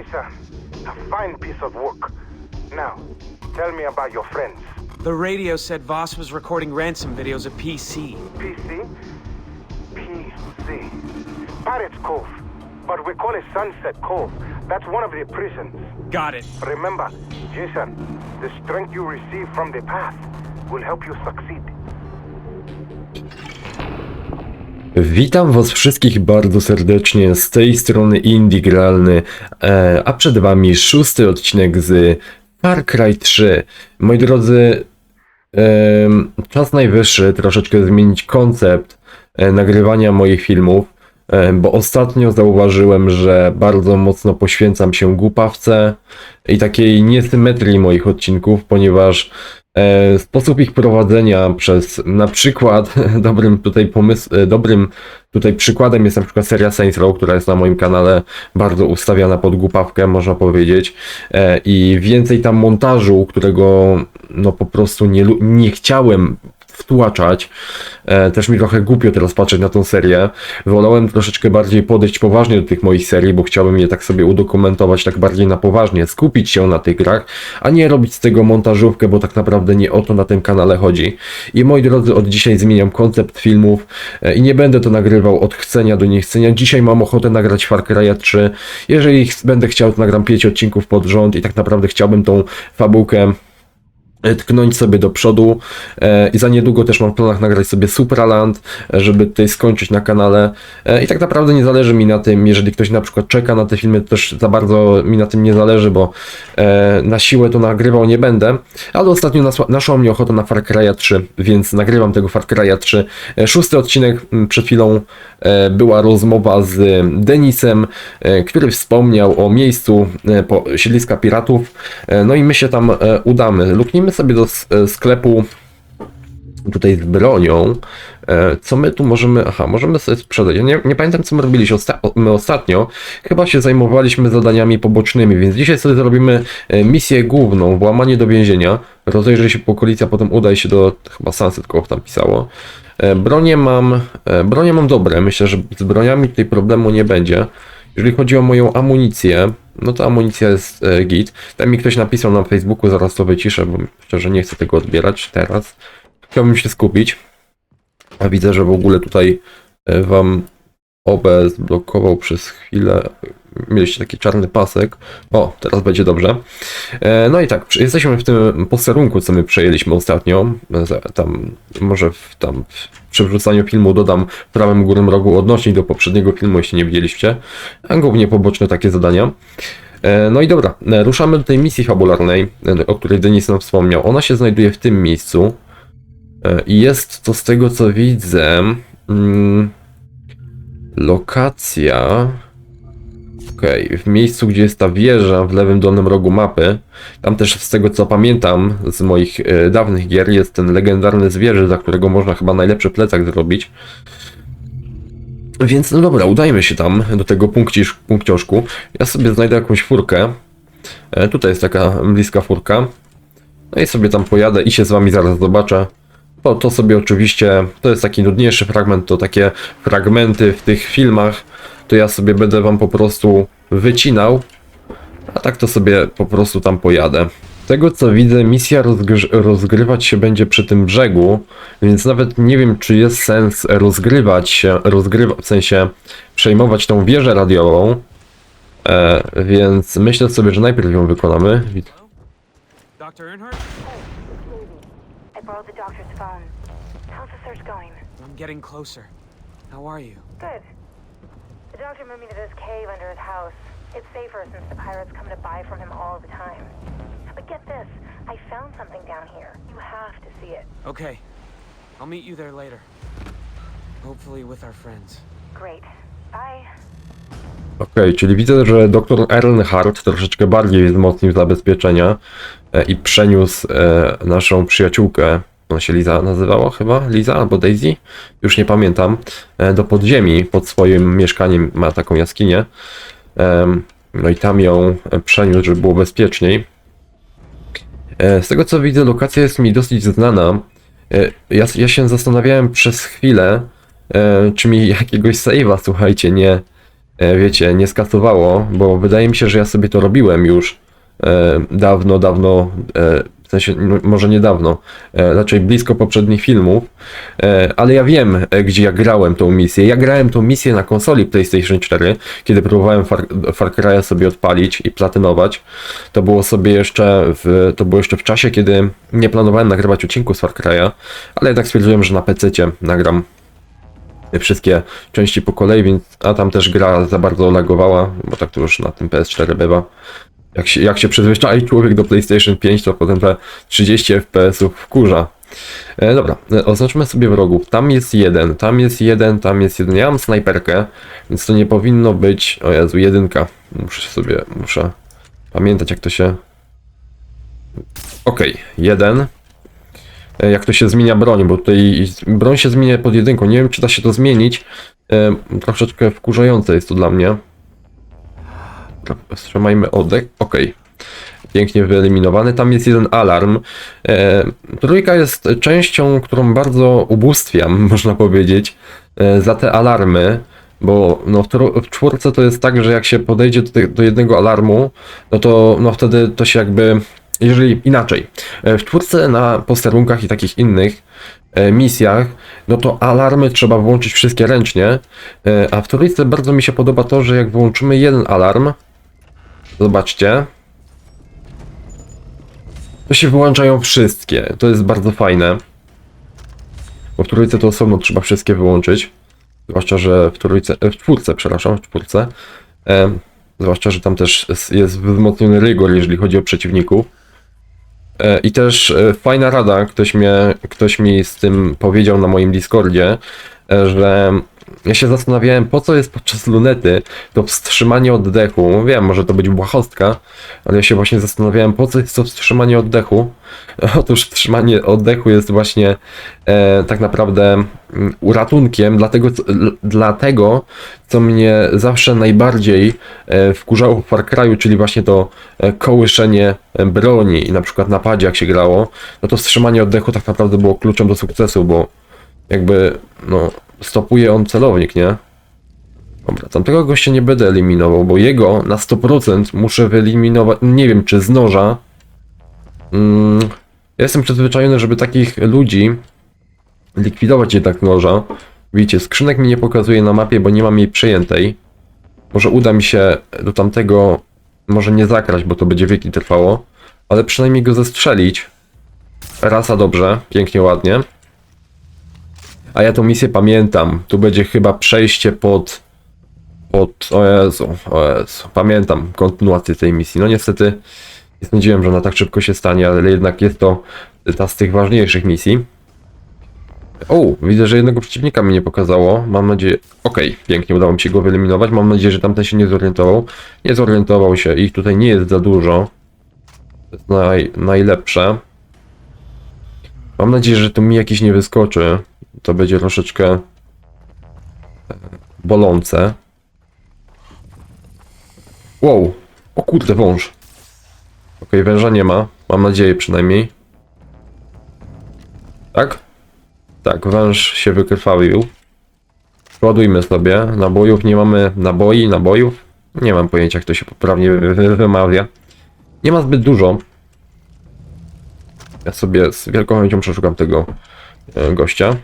A fine piece of work. Now, tell me about your friends. The radio said Voss was recording ransom videos at PC. PC? PC. Pirates Cove. But we call it Sunset Cove. That's one of the prisons. Got it. Remember, Jason, the strength you receive from the path will help you succeed. Witam Was wszystkich bardzo serdecznie z tej strony Indie Gralny, e, a przed Wami szósty odcinek z Far Cry 3. Moi drodzy, czas najwyższy troszeczkę zmienić koncept e, nagrywania moich filmów, e, bo ostatnio zauważyłem, że bardzo mocno poświęcam się głupawce i takiej niesymetrii moich odcinków, ponieważ sposób ich prowadzenia przez na przykład dobrym tutaj pomysł, e, dobrym tutaj przykładem jest na przykład seria Saints Row, która jest na moim kanale bardzo ustawiana pod głupawkę, można powiedzieć. E, i więcej tam montażu, którego no po prostu nie, nie chciałem wtłaczać. E, też mi trochę głupio teraz patrzeć na tą serię. Wolałem troszeczkę bardziej podejść poważnie do tych moich serii, bo chciałbym je tak sobie udokumentować tak bardziej na poważnie, skupić się na tych grach, a nie robić z tego montażówkę, bo tak naprawdę nie o to na tym kanale chodzi. I moi drodzy, od dzisiaj zmieniam koncept filmów e, i nie będę to nagrywał od chcenia do niechcenia. Dzisiaj mam ochotę nagrać Far Cry 3. Jeżeli będę chciał, to nagram 5 odcinków pod rząd i tak naprawdę chciałbym tą fabułkę tknąć sobie do przodu e, i za niedługo też mam w planach nagrać sobie Supraland, żeby tutaj skończyć na kanale e, i tak naprawdę nie zależy mi na tym, jeżeli ktoś na przykład czeka na te filmy, to też za bardzo mi na tym nie zależy, bo e, na siłę to nagrywał nie będę, ale ostatnio naszła mnie ochota na Far Cry'a 3, więc nagrywam tego Far Cry'a 3. E, szósty odcinek przed chwilą była rozmowa z Denisem, e, który wspomniał o miejscu e, siedliska piratów, e, no i my się tam e, udamy. Luknijmy sobie do e, sklepu tutaj z bronią. E, Co my tu możemy. Aha, możemy sobie sprzedać. Ja nie, nie pamiętam, co my robiliśmy osta my ostatnio. Chyba się zajmowaliśmy zadaniami pobocznymi, więc dzisiaj sobie zrobimy e, misję główną włamanie do więzienia. Rozejrzyj się po okolicy, a potem udaj się do. Chyba Sunset Cove tam pisało. E, Bronie mam. Bronie mam dobre. Myślę, że z broniami tutaj problemu nie będzie. Jeżeli chodzi o moją amunicję, no to amunicja jest git. Tam mi ktoś napisał na Facebooku, zaraz to wyciszę, bo szczerze nie chcę tego odbierać teraz. Chciałbym się skupić. A widzę, że w ogóle tutaj e, wam OB zblokował przez chwilę. Mieliście taki czarny pasek. O, teraz będzie dobrze. E, No i tak, jesteśmy w tym posterunku, co my przejęliśmy ostatnio. E, Tam, może w, tam w przywrzucaniu filmu dodam w prawym górnym rogu odnośnik do poprzedniego filmu, jeśli nie widzieliście. A głównie poboczne takie zadania. No i dobra, ruszamy do tej misji fabularnej, o której Denis nam wspomniał. Ona się znajduje w tym miejscu. E, I jest to z tego co widzę. Mm, lokacja. Okej, w miejscu, gdzie jest ta wieża w lewym dolnym rogu mapy. Tam też z tego co pamiętam z moich e, dawnych gier jest ten legendarny zwierzę, za którego można chyba najlepszy plecak zrobić. Więc no dobra, udajmy się tam do tego punkcisz, punkcioszku. Ja sobie znajdę jakąś furkę. E, tutaj jest taka bliska furka. No i sobie tam pojadę i się z wami zaraz zobaczę. To sobie oczywiście, to jest taki nudniejszy fragment, to takie fragmenty w tych filmach, to ja sobie będę wam po prostu wycinał, a tak to sobie po prostu tam pojadę. Z tego co widzę, misja rozgr- rozgrywać się będzie przy tym brzegu, więc nawet nie wiem, czy jest sens rozgrywać się, rozgrywa, w sensie przejmować tą wieżę radiową, e, więc myślę sobie, że najpierw ją wykonamy. Dr. Earnhardt? Doctor's phone. How's the search going? I'm getting closer. How are you? Good. The doctor moved me to this cave under his house. It's safer since the pirates come to buy from him all the time. But get this, I found something down here. You have to see it. Okay. I'll meet you there later. Hopefully with our friends. Great. Bye. Okej, czyli widzę, że dr Earnhardt troszeczkę bardziej wzmocnił zabezpieczenia e, i przeniósł e, naszą przyjaciółkę, ona się Liza nazywała chyba? Liza albo Daisy? Już nie pamiętam. E, do podziemi, pod swoim mieszkaniem ma taką jaskinię. No i tam ją przeniósł, żeby było bezpieczniej. E, z tego co widzę, lokacja jest mi dosyć znana. E, ja, ja się zastanawiałem przez chwilę, czy mi jakiegoś save'a, słuchajcie, nie, wiecie, nie skasowało, bo wydaje mi się, że ja sobie to robiłem już dawno, dawno, w sensie, no, może niedawno, e, raczej blisko poprzednich filmów, e, ale ja wiem, e, gdzie ja grałem tą misję. Ja grałem tą misję na konsoli PlayStation 4, kiedy próbowałem Far, Far Cry'a sobie odpalić i platynować. To było sobie jeszcze w, to było jeszcze w czasie, kiedy nie planowałem nagrywać odcinku z Far Cry'a, ale jednak stwierdziłem, że na PC-cie nagram wszystkie części po kolei, więc a tam też gra za bardzo lagowała, bo tak to już na tym PS4 bywa. Jak się, jak się przyzwyczai człowiek do PlayStation 5, to potem te 30 FPS-ów wkurza. E, dobra, e, oznaczmy sobie wrogów. Tam jest jeden, tam jest jeden, tam jest jeden. Ja mam snajperkę, więc to nie powinno być. O Jezu, jedynka. Muszę sobie, muszę pamiętać jak to się. Okej, jeden. E, Jak to się zmienia broń, bo tutaj broń się zmienia pod jedynką. Nie wiem, czy da się to zmienić. E, Troszeczkę wkurzające jest to dla mnie. Wstrzymajmy oddech. Okej. Pięknie wyeliminowany. Tam jest jeden alarm. E, trójka jest częścią, którą bardzo ubóstwiam, można powiedzieć, e, za te alarmy. Bo no, w, w czwórce to jest tak, że jak się podejdzie do, do jednego alarmu, no to no, wtedy to się jakby. Jeżeli inaczej. E, W czwórce na posterunkach i takich innych e, misjach, no to alarmy trzeba włączyć wszystkie ręcznie. e, A w trójce bardzo mi się podoba to, że jak włączymy jeden alarm, zobaczcie, to się wyłączają wszystkie. To jest bardzo fajne. Bo w trójce to osobno trzeba wszystkie wyłączyć. Zwłaszcza, że w trójce, e, w czwórce, przepraszam, w czwórce. E, zwłaszcza, że tam też jest- wzmocniony rygor, jeżeli chodzi o przeciwników. E, I też e, fajna rada, ktoś, mnie, ktoś mi z tym powiedział na moim Discordzie, e, że ja się zastanawiałem, po co jest podczas lunety to wstrzymanie oddechu. Wiem, może to być błahostka, ale ja się właśnie zastanawiałem, po co jest to wstrzymanie oddechu. Otóż wstrzymanie oddechu jest właśnie e, tak naprawdę mm, uratunkiem dla tego, co, co mnie zawsze najbardziej e, wkurzało w Far Cry'u, czyli właśnie to e, kołyszenie e, broni i na przykład na padzie jak się grało, no to wstrzymanie oddechu tak naprawdę było kluczem do sukcesu, bo jakby no stopuje on celownik, nie? Dobra, tamtego gościa nie będę eliminował, bo jego na 100% muszę wyeliminować, nie wiem czy z noża. Mm, ja jestem przyzwyczajony, żeby takich ludzi likwidować jednak noża. Widzicie, skrzynek mi nie pokazuje na mapie, bo nie mam jej przejętej. Może uda mi się do tamtego, może nie zakrać, bo to będzie wieki trwało, ale przynajmniej go zestrzelić. Rasa dobrze, pięknie, ładnie. A ja tą misję pamiętam. Tu będzie chyba przejście pod. Pod. O Jezu, o Jezu. Pamiętam kontynuację tej misji. No niestety nie sądziłem, że ona tak szybko się stanie, ale jednak jest to ta z tych ważniejszych misji. O, widzę, że jednego przeciwnika mi nie pokazało. Mam nadzieję. Okej, pięknie udało mi się go wyeliminować. Mam nadzieję, że tamten się nie zorientował. Nie zorientował się. Ich tutaj nie jest za dużo. To jest naj, najlepsze. Mam nadzieję, że tu mi jakiś nie wyskoczy. To będzie troszeczkę e, bolące. Wow! O kurde, wąż. Okej, węża nie ma. Mam nadzieję przynajmniej. Tak? Tak, węż się wykrwawił. Ładujmy sobie. Nabojów nie mamy. Naboi, nabojów. Nie mam pojęcia, jak to się poprawnie wy- wy- wymawia. Nie ma zbyt dużo. Ja sobie z wielką chęcią przeszukam tego e, gościa.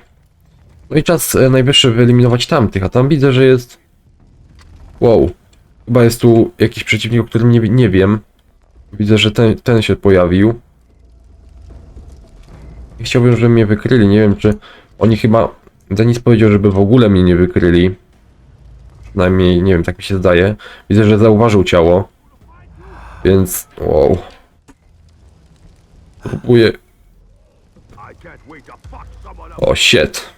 No i czas e, najwyższy wyeliminować tamtych, a tam widzę, że jest... Wow. Chyba jest tu jakiś przeciwnik, o którym nie, nie wiem. Widzę, że ten, ten się pojawił. I Chciałbym, żeby mnie wykryli. Nie wiem, czy oni chyba... Denis powiedział, żeby w ogóle mnie nie wykryli. Przynajmniej, nie wiem, tak mi się zdaje. Widzę, że zauważył ciało. Więc... Wow. Próbuję... O, shit.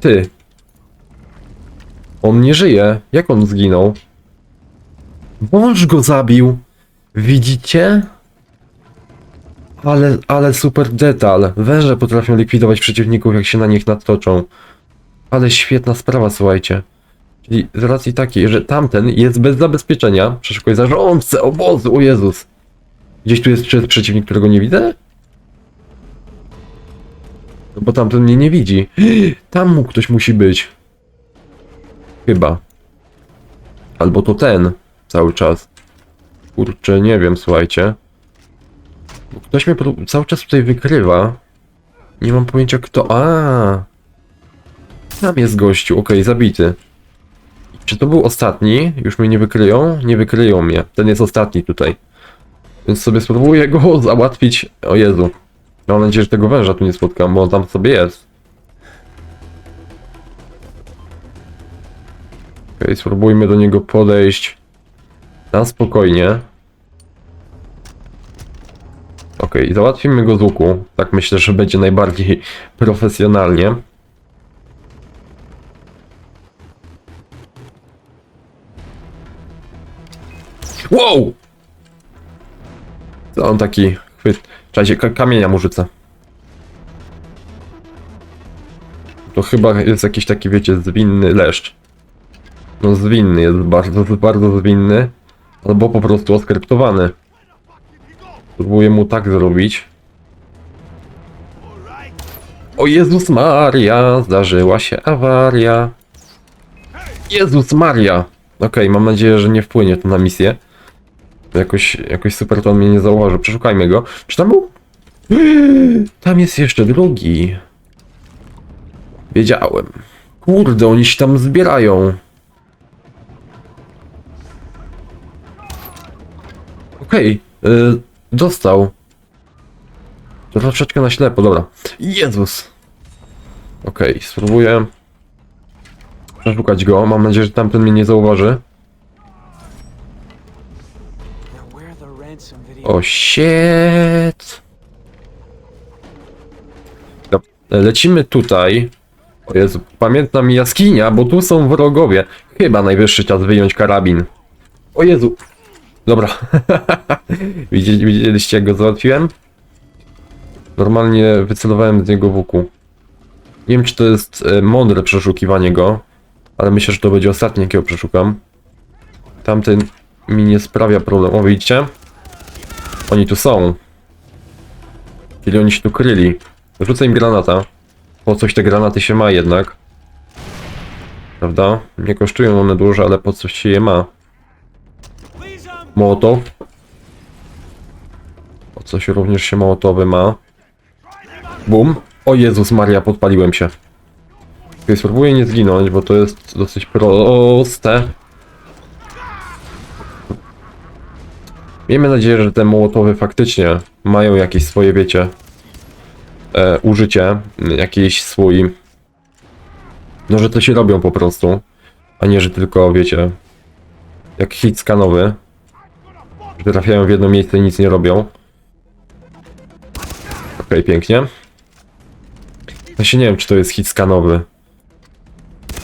Ty. On nie żyje. Jak on zginął? Wąż go zabił. Widzicie? Ale, ale super detal. Węże potrafią likwidować przeciwników, jak się na nich natoczą. Ale świetna sprawa, słuchajcie. Czyli z racji takiej, że tamten jest bez zabezpieczenia, przeszukuje zarządcę obozu, o Jezus. Gdzieś tu jest przeciwnik, którego nie widzę? No bo tamten mnie nie widzi. Tam mu ktoś musi być. Chyba. Albo to ten cały czas. Kurczę, nie wiem, słuchajcie. Bo ktoś mnie cały czas tutaj wykrywa. Nie mam pojęcia kto. A. Tam jest gościu, okej, zabity. Czy to był ostatni? Już mnie nie wykryją? Nie wykryją mnie. Ten jest ostatni tutaj. Więc sobie spróbuję go załatwić. O Jezu. Mam nadzieję, że tego węża tu nie spotkam, bo on tam sobie jest. Okej, spróbujmy do niego podejść na spokojnie. Okej, załatwimy go z łuku. Tak myślę, że będzie najbardziej profesjonalnie. Wow! To on taki chwyt. Czekajcie, ka kamienia mu rzucę. To chyba jest jakiś taki, wiecie, zwinny leszcz. No zwinny jest bardzo, bardzo zwinny. Albo po prostu oskryptowany. Próbuję mu tak zrobić. O Jezus Maria, zdarzyła się awaria. Jezus Maria! Okej, mam nadzieję, że nie wpłynie to na misję. Jakoś, jakoś super to on mnie nie zauważył. Przeszukajmy go. Czy tam był? Tam jest jeszcze drugi. Wiedziałem. Kurde, oni się tam zbierają. Okej, y, dostał. To troszeczkę na ślepo, dobra. Jezus. Okej, spróbuję przeszukać go. Mam nadzieję, że tamten mnie nie zauważy. O shit. Lecimy tutaj. O Jezu, pamiętna mi jaskinia, bo tu są wrogowie. Chyba najwyższy czas wyjąć karabin. O Jezu. Dobra. Widzieli- Widzieliście jak go załatwiłem? Normalnie wycelowałem z niego łuku. Nie wiem czy to jest e, mądre przeszukiwanie go, ale myślę, że to będzie ostatnie jakiego przeszukam. Tamten mi nie sprawia problemu. O widzicie? Oni tu są. Czyli oni się tu kryli. Rzucę im granata. Po coś te granaty się ma jednak. Prawda? Nie kosztują one dużo, ale po coś się je ma. Mołotow. Po coś również się mołotowy ma. Bum. O Jezus Maria, podpaliłem się. Spróbuję nie zginąć, bo to jest dosyć proste. Miejmy nadzieję, że te mołotowy faktycznie mają jakieś swoje, wiecie, e, użycie, jakiś swój, no że to się robią po prostu, a nie, że tylko, wiecie, jak hit skanowy, że trafiają w jedno miejsce i nic nie robią. Okej, pięknie. Właśnie nie wiem, czy to jest hit skanowy.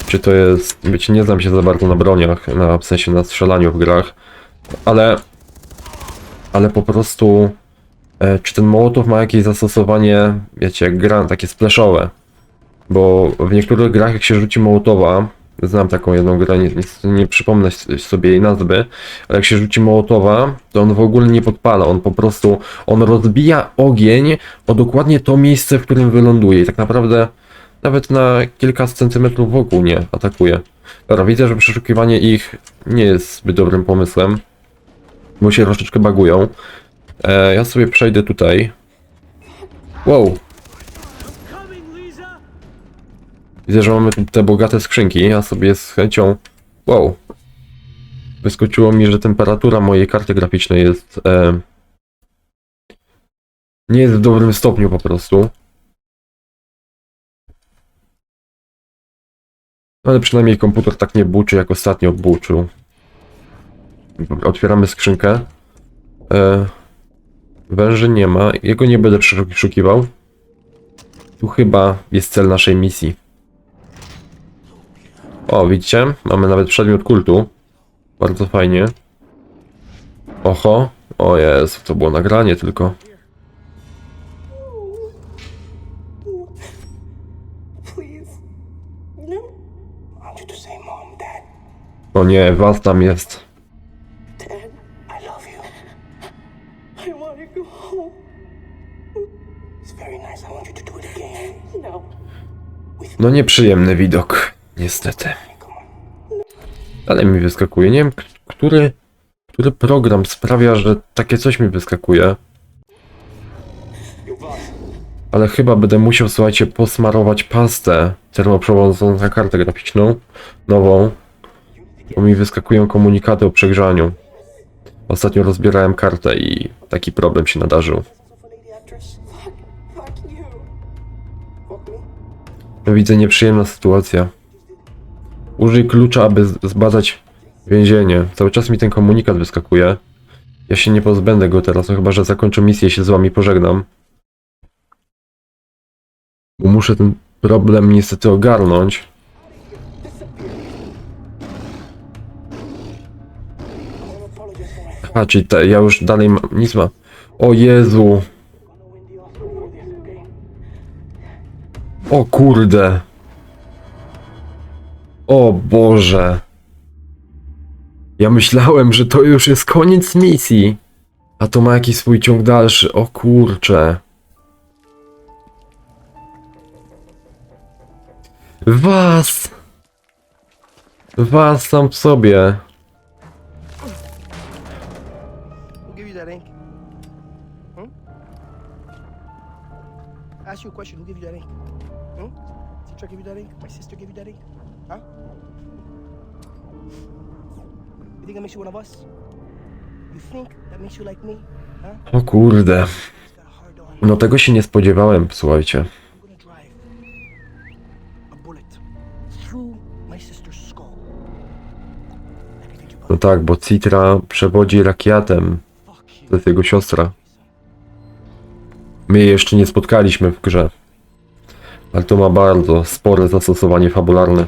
Czy to jest, wiecie, nie znam się za bardzo na broniach, na, w sensie na strzelaniu w grach, ale ale po prostu e, czy ten Mołotow ma jakieś zastosowanie, wiecie, jak gra takie splashowe. Bo w niektórych grach jak się rzuci Mołotowa, znam taką jedną grę, nie, niestety nie przypomnę sobie jej nazwy, ale jak się rzuci Mołotowa, to on w ogóle nie podpala, on po prostu, on rozbija ogień o dokładnie to miejsce, w którym wyląduje i tak naprawdę nawet na kilka centymetrów wokół nie atakuje. Dobra, widzę, że przeszukiwanie ich nie jest zbyt dobrym pomysłem bo się troszeczkę bagują. E, ja sobie przejdę tutaj. Wow. Widzę, że mamy te bogate skrzynki. Ja sobie z chęcią. Wow. Wyskoczyło mi, że temperatura mojej karty graficznej jest. E, nie jest w dobrym stopniu po prostu. Ale przynajmniej komputer tak nie buczy, jak ostatnio buczył. Otwieramy skrzynkę. E, węży nie ma. Jego nie będę przeszukiwał. Tu chyba jest cel naszej misji. O, widzicie? Mamy nawet przedmiot kultu. Bardzo fajnie. Oho. O Jezu, to było nagranie tylko. No. O nie, was tam jest. No. Nieprzyjemny widok. Niestety. Dalej mi wyskakuje. Nie wiem, który, który program sprawia, że takie coś mi wyskakuje. Ale chyba będę musiał, słuchajcie, posmarować pastę termoprzewodzącą na kartę graficzną. Nową. Bo mi wyskakują komunikaty o przegrzaniu. Ostatnio rozbierałem kartę i taki problem się nadarzył. Widzę nieprzyjemna sytuacja. Użyj klucza, aby zbadać więzienie. Cały czas mi ten komunikat wyskakuje. Ja się nie pozbędę go teraz, no chyba, że zakończę misję się z wami pożegnam. Bo muszę ten problem niestety ogarnąć. A, czyli te, ja już dalej ma, nic ma. O Jezu! O kurde! O Boże! Ja myślałem, że to już jest koniec misji. A to ma jakiś swój ciąg dalszy. O kurcze. Was! Was sam w sobie. Ask you a question. Who you that ink? Gave you that ink? My sister gave you that ink? Huh? You think that makes you one of us? You think that makes you like me? Huh? O kurde. No tego się nie spodziewałem, słuchajcie. No tak, bo Citra przewodzi rakiatem. To jest jego siostra. My jej jeszcze nie spotkaliśmy w grze. Ale to ma bardzo spore zastosowanie fabularne.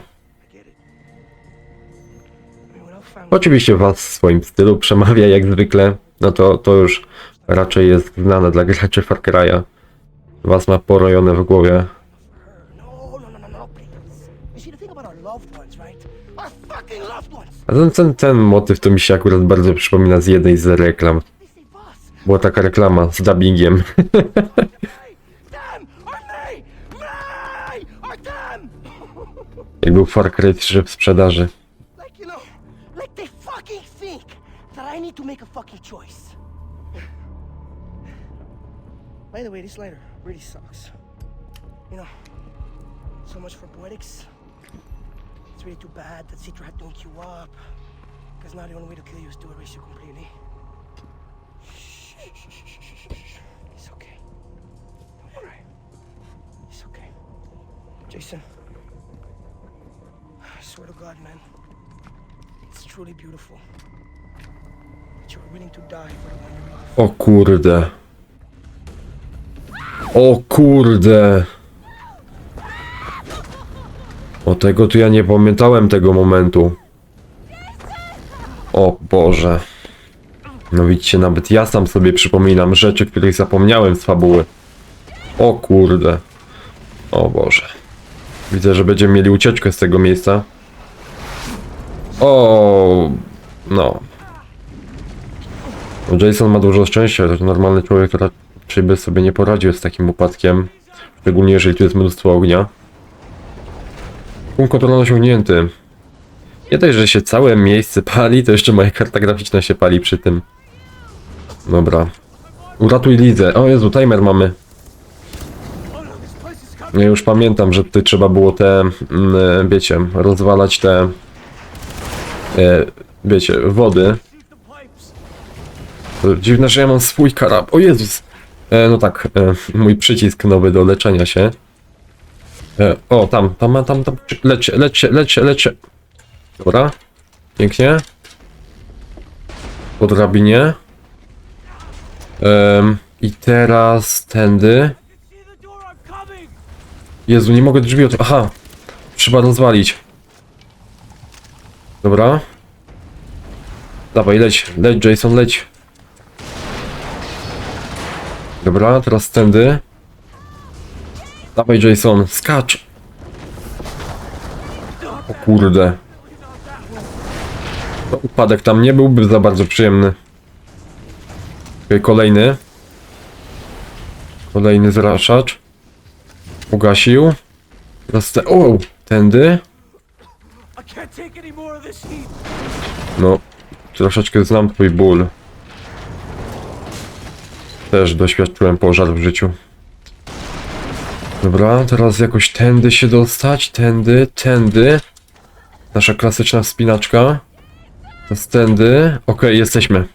Oczywiście was w swoim stylu przemawia jak zwykle. No to, to już raczej jest znane dla graczy Far Cry'a. Was ma porojone w głowie. A ten, ten, ten motyw to mi się akurat bardzo przypomina z jednej z reklam. Była taka reklama z dubbingiem. jak był Far Cry 3 w sprzedaży. so much for poetics. It's really too bad that Citra had to hook you up. Because now the only way to kill you is to erase you completely. It's okay. Don't cry. It's okay. Jason. Swear to God, man. It's truly beautiful. That you were willing to die for the one you love. O kurde. O kurde. O tego to ja nie pamiętałem tego momentu. O Boże. No widzicie, nawet ja sam sobie przypominam rzeczy, których zapomniałem z fabuły. O kurde. O Boże. Widzę, że będziemy mieli ucieczkę z tego miejsca. O, no. Jason ma dużo szczęścia, to normalny człowiek raczej by sobie nie poradził z takim upadkiem. Szczególnie jeżeli tu jest mnóstwo ognia. Punkt kontrolny osiągnięty. Nie dość, że się całe miejsce pali, to jeszcze moja karta graficzna się pali przy tym. Dobra. Uratuj Lizę. O Jezu, timer mamy. Ja już pamiętam, że tutaj trzeba było te, mm, wiecie, rozwalać te, e, wiecie, wody. Dziwne, że ja mam swój karab. O Jezus! E, no tak, e, mój przycisk nowy do leczenia się. E, o, tam, tam, tam, tam. Lecie, lecie, lecie, lecie. Dobra. Pięknie. Po drabinie. Em, I teraz tędy. Jezu, nie mogę drzwi otworzyć. Aha! Trzeba rozwalić. Dobra. Dawaj, leć, leć Jason, leć. Dobra, teraz tędy. Dawaj Jason, skacz! O kurde. No, upadek tam nie byłby za bardzo przyjemny. Okej, kolejny. Kolejny zraszacz. Ugasił. Teraz te... O! Tędy. No, troszeczkę znam twój ból. Też doświadczyłem pożar w życiu. Dobra, teraz jakoś tędy się dostać, tędy, tędy. Nasza klasyczna wspinaczka. Teraz tędy. Okej, jesteśmy.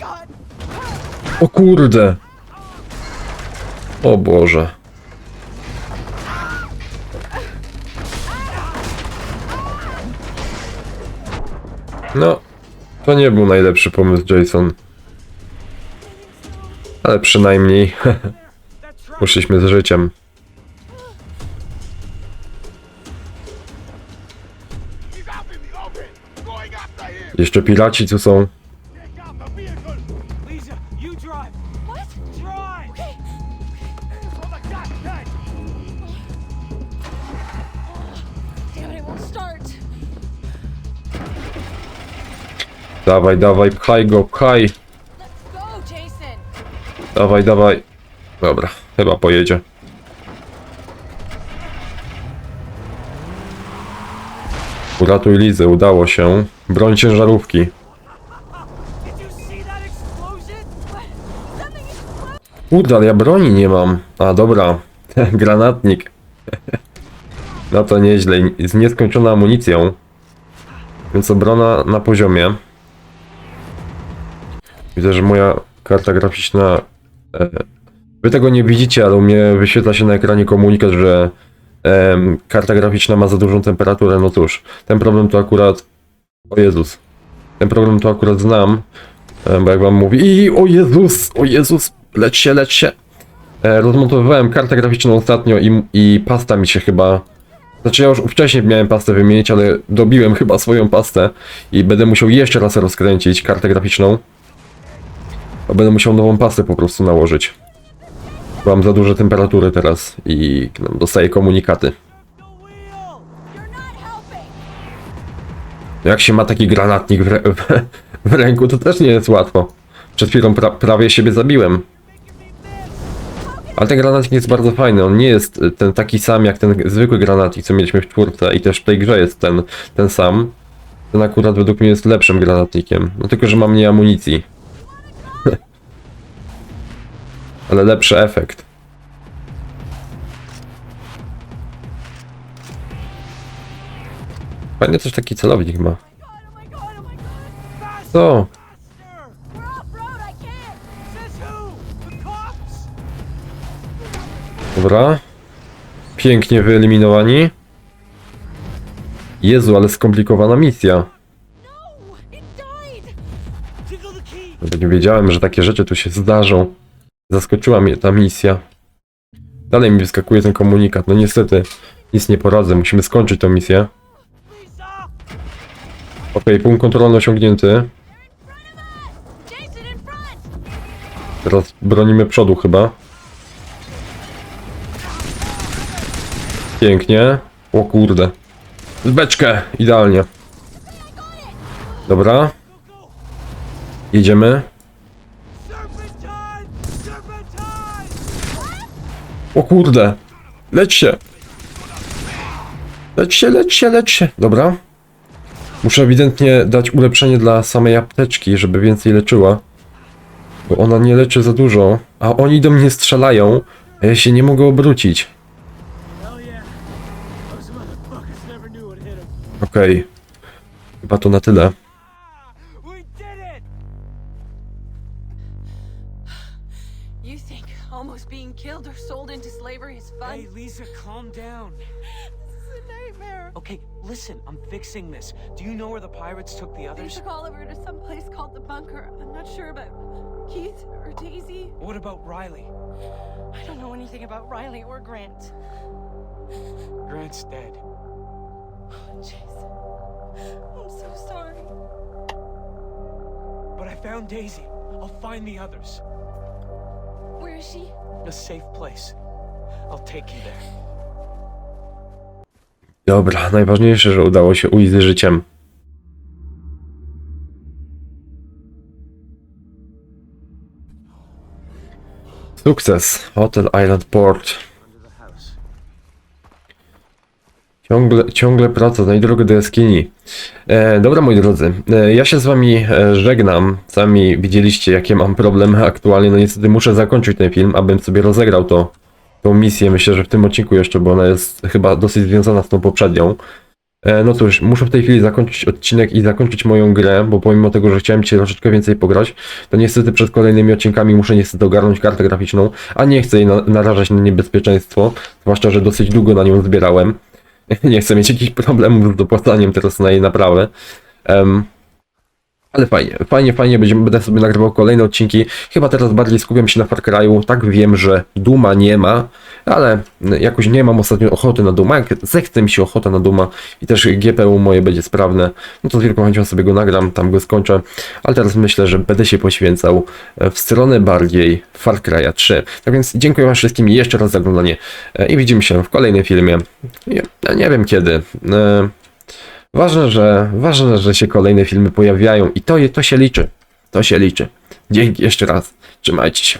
God! O kurde. O Boże. No, to nie był najlepszy pomysł, Jason. Ale przynajmniej poszliśmy z życiem. Jeszcze piraci tu są. Dawaj, dawaj, pchaj go, pchaj. Dawaj, dawaj. Dobra, chyba pojedzie. Uratuj Lizę, udało się. Broń ciężarówki. Kurde, ja broni nie mam. A dobra, granatnik. No to nieźle, z nieskończoną amunicją. Więc obrona na poziomie. Widzę, że moja karta graficzna... E, wy tego nie widzicie, ale u mnie wyświetla się na ekranie komunikat, że em, karta graficzna ma za dużą temperaturę. No cóż, ten problem to akurat... O Jezus. Ten problem to akurat znam. Bo jak wam mówi, i o Jezus, o Jezus, lecz się, lecz się. E, rozmontowałem kartę graficzną ostatnio i, i pasta mi się chyba... Znaczy ja już wcześniej miałem pastę wymienić, ale dobiłem chyba swoją pastę i będę musiał jeszcze raz rozkręcić kartę graficzną. A będę musiał nową pastę po prostu nałożyć. Mam za duże temperatury teraz i no, dostaję komunikaty. Jak się ma taki granatnik w, rę- w ręku, to też nie jest łatwo. Przed chwilą pra prawie siebie zabiłem. Ale ten granatnik jest bardzo fajny. On nie jest y, ten taki sam jak ten zwykły granatnik, co mieliśmy w czwórce i też w tej grze jest ten, ten sam. Ten akurat według mnie jest lepszym granatnikiem. No tylko, że ma mniej amunicji. Ale lepszy efekt. Fajny też taki celownik ma. Co? Dobra. Pięknie wyeliminowani. Jezu, ale skomplikowana misja. No! Nawet nie wiedziałem, że takie rzeczy tu się zdarzą. Zaskoczyła mnie ta misja. Dalej mi wyskakuje ten komunikat. No niestety, nic nie poradzę. Musimy skończyć tę misję. Okej, punkt kontrolny osiągnięty. Teraz bronimy przodu chyba. Pięknie. O kurde. Z beczkę. Idealnie. Dobra. Jedziemy. O kurde. Leć się. Leć się, leć się, leć się. Dobra. Muszę ewidentnie dać ulepszenie dla samej apteczki, żeby więcej leczyła. Bo ona nie leczy za dużo. A oni do mnie strzelają. A ja się nie mogę obrócić. Okej. Chyba to na tyle. This. Do you know where the pirates took the others? They took Oliver to some place called the bunker. I'm not sure about Keith or Daisy. What about Riley? I don't know anything about Riley or Grant. Grant's dead. Oh, Jason, I'm so sorry. But I found Daisy. I'll find the others. Where is she? A safe place. I'll take you there. Dobra, najważniejsze, że udało się ujść z życiem. Sukces. Hotel Island Port. Ciągle, ciągle praca, znaj drogę do jaskini. E, dobra, moi drodzy, e, ja się z wami e, żegnam. Sami widzieliście, jakie mam problemy aktualnie. No niestety muszę zakończyć ten film, abym sobie rozegrał to, tą misję. Myślę, że w tym odcinku jeszcze, bo ona jest chyba dosyć związana z tą poprzednią. E, no cóż, muszę w tej chwili zakończyć odcinek i zakończyć moją grę, bo pomimo tego, że chciałem dzisiaj troszeczkę więcej pograć, to niestety przed kolejnymi odcinkami muszę niestety ogarnąć kartę graficzną, a nie chcę jej na narażać na niebezpieczeństwo, zwłaszcza, że dosyć długo na nią zbierałem. Nie chcę mieć jakichś problemów z dopłacaniem teraz na jej naprawę. Em, ale fajnie, fajnie, fajnie, będziemy, będę sobie nagrywał kolejne odcinki. Chyba teraz bardziej skupiam się na Far Cry'u. Tak wiem, że Duma nie ma, ale jakoś nie mam ostatnio ochoty na Duma. Jak zechce mi się ochota na Duma i też GPU moje będzie sprawne, no to z wielką chęcią sobie go nagram, tam go skończę. Ale teraz myślę, że będę się poświęcał e, w stronę bardziej Far Cry'a 3. Tak więc dziękuję wam wszystkim jeszcze raz za oglądanie e, i widzimy się w kolejnym filmie. Ja nie wiem kiedy. Ważne, że, ważne, że się kolejne filmy pojawiają i to, to się liczy. To się liczy. Dzięki jeszcze raz. Trzymajcie się.